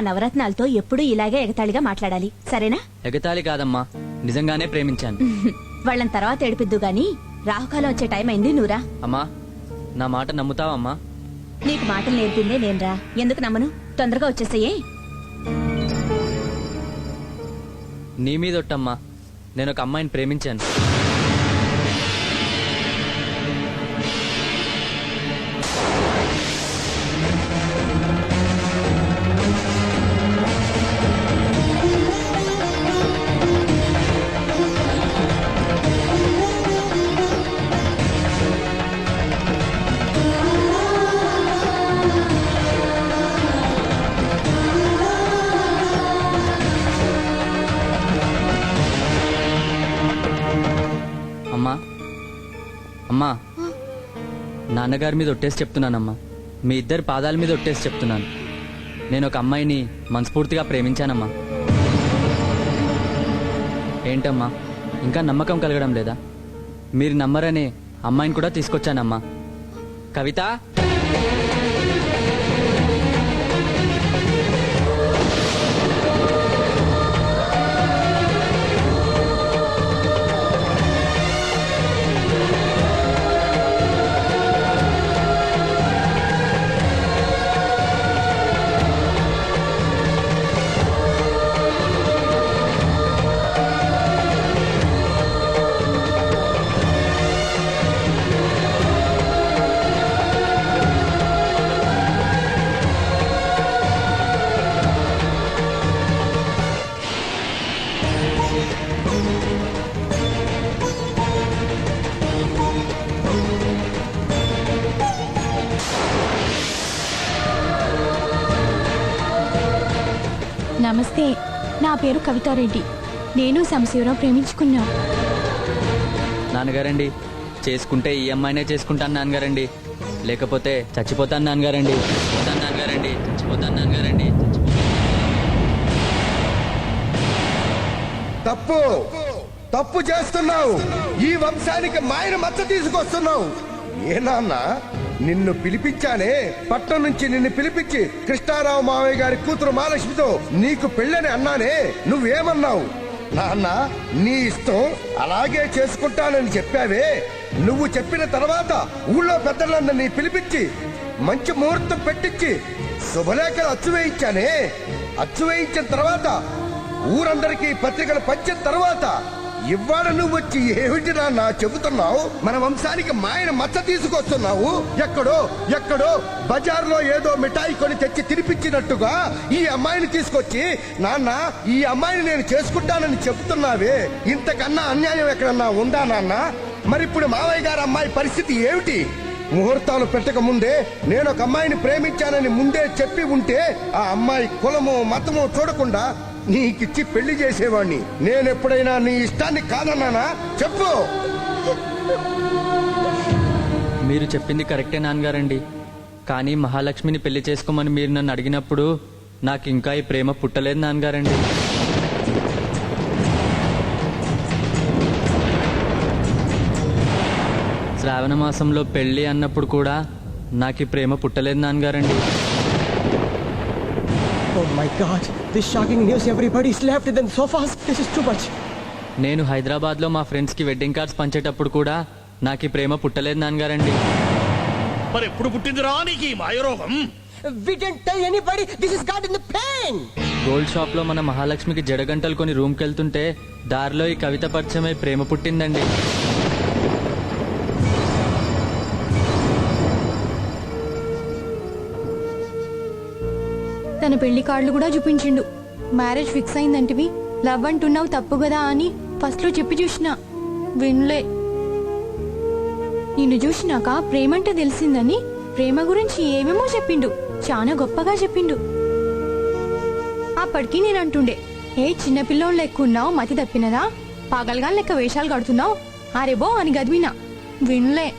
నవరత్నాలతో ఎప్పుడూ ఇలాగే ఎగతాళిగా మాట్లాడాలి. సరేనా? ఎగతాళి కాదమ్మా. నిజంగానే ప్రేమించాను. వాళ్ళని తర్వాత ఏడిపిద్దు గాని రాహుకాలం వచ్చే టైం అయింది నువ్వురా. అమ్మా నా మాట నమ్ముతావమ్మా? నీకు మాటలు నేర్పిందే నేనురా. ఎందుకు నమ్మను? తొందరగా వచ్చేసేయే. నీ మీద ఒట్టమ్మా నేను ఒక అమ్మాయిని ప్రేమించాను. నాన్నగారి మీద ఒట్టేసి చెప్తున్నానమ్మా. మీ ఇద్దరి పాదాల మీద ఒట్టేసి చెప్తున్నాను. నేను ఒక అమ్మాయిని మనస్ఫూర్తిగా ప్రేమించానమ్మా. ఏంటమ్మా? ఇంకా నమ్మకం కలగడం లేదా? మీరు నమ్మరనే అమ్మాయిని కూడా తీసుకొచ్చానమ్మా. కవిత? నమస్తే. నా పేరు కవితారెడ్డి. నేను సంశీవరావు ప్రేమించుకున్నా. నాన్నగారండి చేసుకుంటే ఈ అమ్మాయినే చేసుకుంటాను నాన్నగారండి. లేకపోతే చచ్చిపోతాను నాన్నగారండి. చచ్చిపోతాను నాన్నగారండి చచ్చిపోతాను నాన్నగారండి తప్పు. తప్పు చేస్తున్నావు. ఈ వంశానికి మాయన మచ్చ తీసుకొస్తున్నావు. ఏ నాన్న? నిన్ను పిలిపించానే పట్నం నుంచి నిన్ను పిలిపించి కృష్ణారావు మావయ్య గారి కూతురు మహాలక్ష్మితో నీకు పెళ్ళని అన్నానే. నువ్వేమన్నావు? నాన్న నీ ఇష్టం అలాగే చేసుకుంటానని చెప్పావే. నువ్వు చెప్పిన తర్వాత ఊళ్ళో పెద్దలందరినీ పిలిపించి మంచి ముహూర్తం పెట్టించి శుభలేఖలు అచ్చు వేయించానే. అచ్చు వేయించిన తర్వాత ఊరందరికీ పత్రికలు పంచిన తర్వాత ఇవాళ నువ్వు వచ్చి ఏమిటిరా నాన్న చెబుతున్నావు? మన వంశానికి మాయన మచ్చ తీసుకొస్తున్నావు? ఎక్కడో ఎక్కడో బజార్లో ఏదో మిఠాయి కొని తెచ్చి తినిపించినట్టుగా ఈ అమ్మాయిని తీసుకొచ్చి నాన్న ఈ అమ్మాయిని నేను చేసుకుంటానని చెబుతున్నావే. ఇంతకన్నా అన్యాయం ఎక్కడన్నా ఉందా నాన్న? మరి ఇప్పుడు మావయ్య గారి అమ్మాయి పరిస్థితి ఏమిటి? ముహూర్తాలు పెట్టక ముందే నేను ఒక అమ్మాయిని ప్రేమించానని ముందే చెప్పి ఉంటే ఆ అమ్మాయి కులము మతము చూడకుండా నీకిచ్చి పెళ్ళి చేసేవాణ్ణి. నేను ఎప్పుడైనా నీ ఇష్టాన్ని కాదన్నానా? చెప్పు. మీరు చెప్పింది కరెక్టే నాన్నగారండి. కానీ మహాలక్ష్మిని పెళ్ళి చేసుకోమని మీరు నన్ను అడిగినప్పుడు నాకు ఇంకా ఈ ప్రేమ పుట్టలేదు నాన్నగారండి. శ్రావణ మాసంలో పెళ్ళి అన్నప్పుడు కూడా నాకు ఈ ప్రేమ పుట్టలేదు నాన్నగారండి. Oh my god, this shocking news everybody's left and then so fast. This is too much. నేను హైదరాబాద్లో మా ఫ్రెండ్స్కి వెడ్డింగ్ కార్డ్స్ పంచేటప్పుడు కూడా నాకు ఈ ప్రేమ పుట్టలేదు నాన్నగారండి మరి ఎప్పుడు పుట్టిందిరా నీకు ఈ మాయరోగం We didn't tell anybody. This is God in the pain. Gold షాప్లో మన మహాలక్ష్మికి జడగంటలు కొని రూమ్కి వెళ్తుంటే దారిలో ఈ కవిత పరిచయమై ప్రేమ పుట్టిందండి తన పెళ్ళి కార్డులు కూడా చూపించిండు. మ్యారేజ్ ఫిక్స్ అయిందంటివి. లవ్ అంటున్నావు తప్పు కదా అని ఫస్ట్లో చెప్పి చూసిన. వినలే. నిన్ను చూసినాక ప్రేమంటే తెలిసిందని ప్రేమ గురించి ఏమేమో చెప్పిండు. చాలా గొప్పగా చెప్పిండు. అప్పటికి నేను అంటుండే ఏ చిన్నపిల్లోని లెక్కున్నావు? మతి తప్పినదా? పాగల్గా లెక్క వేషాలు కడుతున్నావు? అరేబో అని గదివినా వినలే.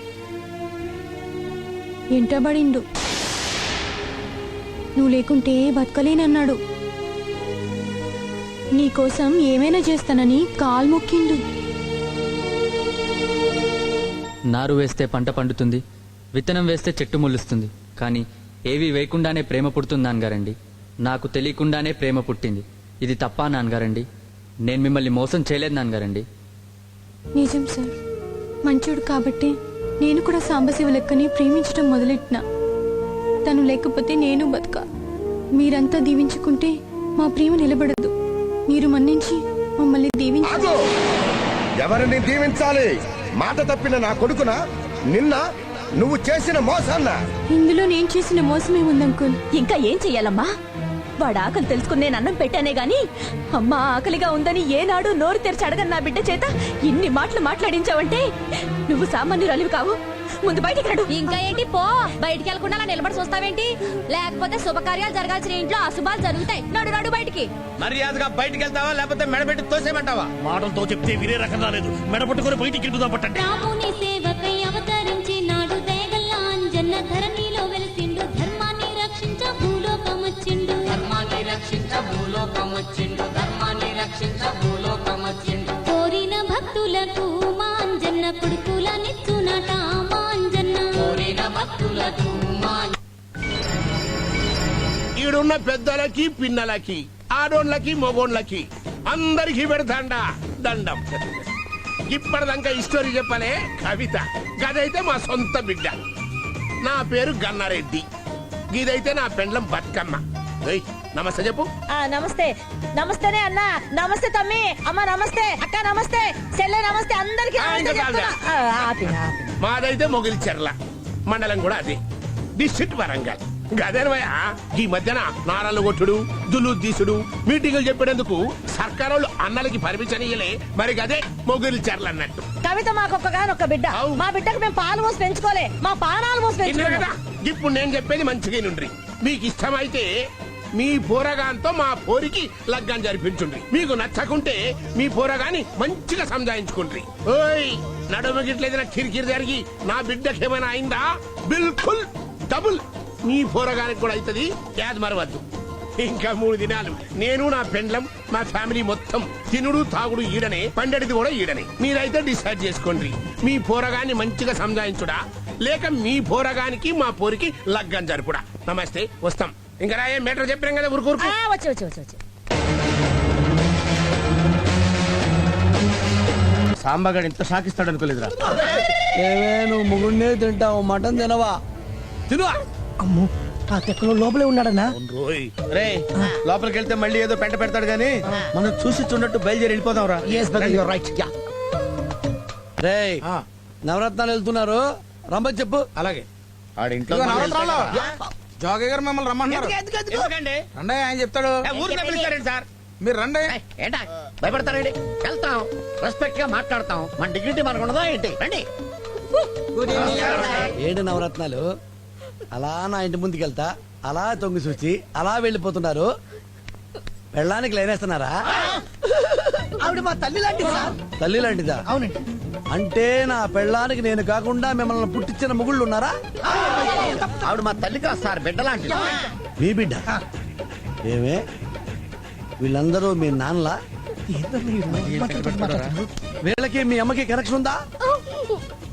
ఎంటబడిండు. నువ్వు లేకుంటే బతకలేనన్నాడు. నీకోసం ఏమైనా చేస్తానని కాలు మొక్కిండు. నారు వేస్తే పంట పండుతుంది విత్తనం వేస్తే చెట్టు మొలుస్తుంది. కానీ ఏవి వేయకుండానే ప్రేమ పుడుతుంది నాన్నగారండి. నాకు తెలియకుండానే ప్రేమ పుట్టింది. ఇది తప్పా నాన్నగారండి? నేను మిమ్మల్ని మోసం చేయలేదు నాన్నగారండి. నిజం సార్. మంచోడు కాబట్టి నేను కూడా సాంబశివ లెక్కని ప్రేమించడం మొదలెట్టిన. తను లేకపోతే నేను బతుక. మీరంతా దీవించుకుంటే మా ప్రేమ నిలబడదు. మీరు మన్నించి మమ్మల్ని దీవించి. ఎవరిని దీవించాలి? మాట తప్పిన నా కొడుకున? నిన్న నువ్వు చేసిన మోసాన్న? ఇందులో నేను చేసిన మోసమే ఉందంకుల్ ఇంకా ఏం చెయ్యాలమ్మా? వాడు ఆకలి తెలుసుకుని నేను అన్నం పెట్టానే గాని అమ్మా ఆకలిగా ఉందని ఏనాడు నోరు తెరిచి అడగని నా బిడ్డ చేత ఇన్ని మాటలు మాట్లాడించావంటే నువ్వు సామాన్యురాలివి కావు. ముందు బయటికి రాడు. ఇంకా ఏంటి? పో. బయటికి వెళ్ళకుండా అలా నిలబడి చూస్తావేంటి? లేకపోతే శుభకార్యాలు జరగాల్సిన ఇంట్లో అశుభాలు జరుగుతాయి. నడు నడు బయటికి. మర్యాదగా బయటికి వెళ్తావా? లేకపోతే మెడబెట్టి తోసేమంటావా మాటలతో చెప్తే వినే రకం రాలేదు మెడపట్టుకుని బయటికి కింటుదా పట్టండి. రాముని సేవకై అవతరించి నాడు దేగల్లా అంజన్న ధరణిలో వెలిసిండు. ధర్మాన్ని రక్షించ భూలోకమొచ్చిండు. ధర్మాన్ని రక్షించ భూలోకమొచ్చిండు. ధర్మాన్ని రక్షించ భూలోకమొచ్చిండు. కోరిన భక్తులకు ఈడున్న పెద్దలకి పిన్నలకి ఆడోళ్ళకి మొగోళ్ళకి అందరికి పెడతాండా దండం. ఇప్పటిదాకా ఈ స్టోరీ చెప్పలే కవిత. గదైతే మా సొంత బిడ్డ. నా పేరు గన్నారెడ్డి. ఇదైతే నా పెండ్లం బతుకమ్మ. ఏయ్, నమస్తే చెప్పు. ఆ నమస్తే. నమస్తేనే అన్న. నమస్తే తమ్మి. అమ్మ నమస్తే. అక్క నమస్తే. చెల్లె నమస్తే. అందరికి ఆ, ఇంకా చాలులే. మండలం కూడా అదే. డిస్ట్రిక్ట్ వరంగల్. గదేనవయ్య ఈ మధ్యన నారాలు కొట్టుడు దులు తీసుడు మీటింగులు చెప్పేందుకు సర్కారోళ్ళు అన్నలకి పర్మిషన్ ఇయ్యలే మరి గదే మొగిలిచెర్ల అన్నట్టు కవిత మాకొక్కగానొక్క బిడ్డ. అవు. మా బిడ్డకు మేము పాలు మోసి పెంచుకోలే. మా పానాలు కదా ఇప్పుడు నేను చెప్పేది మంచిగా నుండ్రి మీకు ఇష్టమైతే మీ పోరగాంతో మా పోరికి లగ్గం జరిపించుండ్రి. మీకు నచ్చకుంటే మీ పోరగాని మంచిగా సంజాయించుకుండ్రి. ఓయ్! నడుమ గిట్లేదైనా కిరికిరి జరిగి నా బిడ్డకి ఏమైనా అయిందా? బిల్కుల్ డబుల్. మీ పోరగానికి కూడా అవుతుంది. యాద్ మరవద్దు. ఇంకా మూడు దినాలు. నేను నా పెండ్లం మా ఫ్యామిలీ మొత్తం తినుడు తాగుడు ఈడనే పండడిది కూడా ఈడనే. మీరైతే డిసైడ్ చేసుకోండి. మీ పోరగాన్ని మంచిగా సంజాయించుడా? లేక మీ పోరగానికి మా పోరికి లగ్గం జరుపుడా? నమస్తే వస్తాం. ఇంకా రాయే మీటర్ చెప్పినాం కదా ఊరుకు ఊరుకు. వచ్చి వచ్చి వచ్చి. సాంబగాడు ఇంత షాకిస్తాడు అనుకోలేదురా నువ్వు ముగుడినే తింటావు మటన్ తినవా? తిను. అమ్మో ఆ తెక్కలో లోపలే ఉన్నాడన్నా. రోయ్ రే లోపలికి వెళ్తే మళ్ళీ ఏదో పెంట పెడతాడు గానీ మనం చూసి చూడట్టు బయలుదేరి వెళ్ళిపోదాం రా రైట్ యా రే నవరత్నాలు వెళ్తున్నారు. రమ్మ చెప్పు. అలాగే. ఆడింట్లో జోగయ్య గారు మిమ్మల్ని రమ్మంటున్నారు. ఎందుకండి రండి ఆయన చెప్తాడు. ఏ, ఊరికే పిలుస్తారండి సార్. మీరు రండి. ఏంటా? భయపడతారండి వెళ్తాం. రెస్పెక్ట్గా మాట్లాడతాం. మన డిగ్నిటీ మనకు ఉండదా ఏంటి? రండి. ఏంటి నవరత్నాలు. అలా నా ఇంటి ముందుకు వెళ్తా. అలా తొంగి చూచి అలా వెళ్ళిపోతున్నారు. పెళ్ళానికి లైనేస్తున్నారా ఆవిడ మా తల్లి లాంటిది తల్లి లాంటిదా? అవునండి. అంటే నా పెళ్ళానికి నేను కాకుండా మిమ్మల్ని పుట్టించిన ముగుళ్ళు ఉన్నారా? ఆవిడ మా తల్లి కాదు సార్ బిడ్డ లాంటిది. మీ బిడ్డ? ఏమే? వీళ్ళందరూ మీ నాన్నలా? వీళ్ళకి మీ అమ్మకి కనెక్షన్ ఉందా?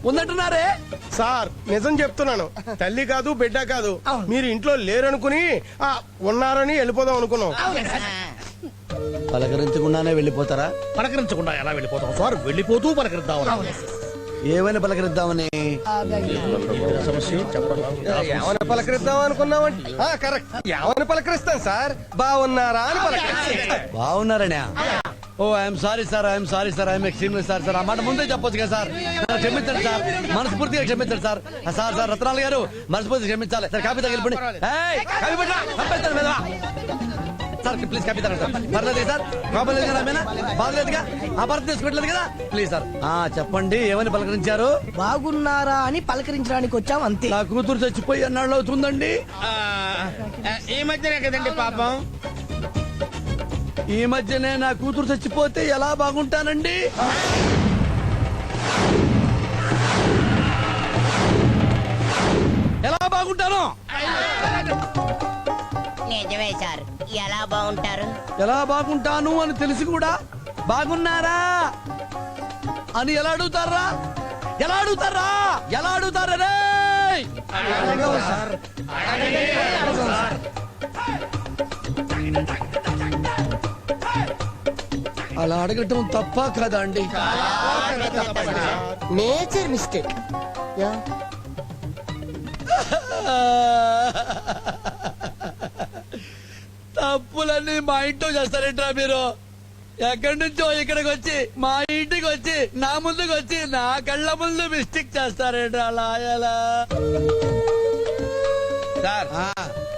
ఉందంటున్నారే? సార్ నిజం చెప్తున్నాను. తల్లి కాదు బిడ్డ కాదు. మీరు ఇంట్లో లేరనుకుని ఆ, ఉన్నారని వెళ్ళిపోదాం అనుకున్నాం. పలకరించకుండానే వెళ్ళిపోతారా? పలకరించకుండా ఎలా వెళ్ళిపోతాం? సార్ వెళ్ళిపోతూ పలకరిద్దాం. ఏమైనా పలకరిద్దామని? ఏమని పలకరిద్దాం అనుకున్నామంటే కరెక్ట్. ఏమని పలకరిస్తాం సార్? బాగున్నారా అని పలకరిస్తాం. బాగున్నారనే ఓ I'm sorry sir I'm sorry sir I'm extremely sir sir. ఆ మాట ముందే చెప్పొచ్చు కదా సార్ క్షమించండి సార్. మనస్ఫూర్తిగా క్షమించండి సార్. సార్ సార్ రత్నాలు గారు మనస్ఫూర్తిగా క్షమించాలి. సార్ కాపీ తగిలిపండి కాపీ. సార్ ప్లీజ్ కాపీ తగ్గండి సార్. పర్లేదు సార్ ప్రాబ్లం లేదు కదా ఆమెనా బాగలేదుగా? ఆ భర్త తీసుకోవట్లేదు కదా? Please sir. ఆ చెప్పండి ఏమని పలకరించారు? బాగున్నారా అని పలకరించడానికి వచ్చాం అంతే. నా కూతురు చచ్చిపోయి అన్నాళ్ళు అవుతుందండి. ఈ మధ్యనే కదండి పాపం. ఈ మధ్యనే నా కూతురు చచ్చిపోతే ఎలా బాగుంటానండి? ఎలా బాగుంటాను? నిజమే సార్ ఎలా బాగుంటారు? ఎలా బాగుంటాను అని తెలిసి కూడా బాగున్నారా? అని ఎలా అడుగుతారా? ఎలా అడుగుతారా? ఎలా అడుగుతారా? అలా అడగటం తప్ప కదా అండి? నేచర్ మిస్టేక్ తప్పులన్నీ మా ఇంట్లో చేస్తారేంట్రా మీరు? ఎక్కడి నుంచో ఇక్కడికి వచ్చి మా ఇంటికి వచ్చి నా ముందుకు వచ్చి నా కళ్ళ ముందు మిస్టేక్ చేస్తారేంట్రా లాయలా? సార్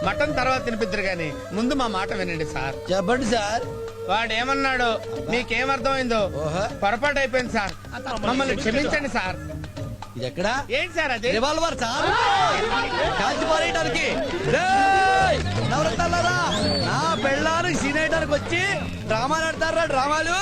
మటన్ తర్వాత తినిపిద్దరు గాని ముందు మా మాట వినండి సార్. చెప్పండి సార్. వాడు ఏమన్నాడు మీకేమర్థమైందో పొరపాటు అయిపోయింది సార్. మమ్మల్ని క్షమించండి సార్. ఇది ఎక్కడా ఏంటి సార్ అది? Revolver sir. కాల్చి పారేయడానికి! నవరత్నాలారా పెళ్ళానికి సీనేయడానికి వచ్చి డ్రామాలు ఆడతారా డ్రామాలు.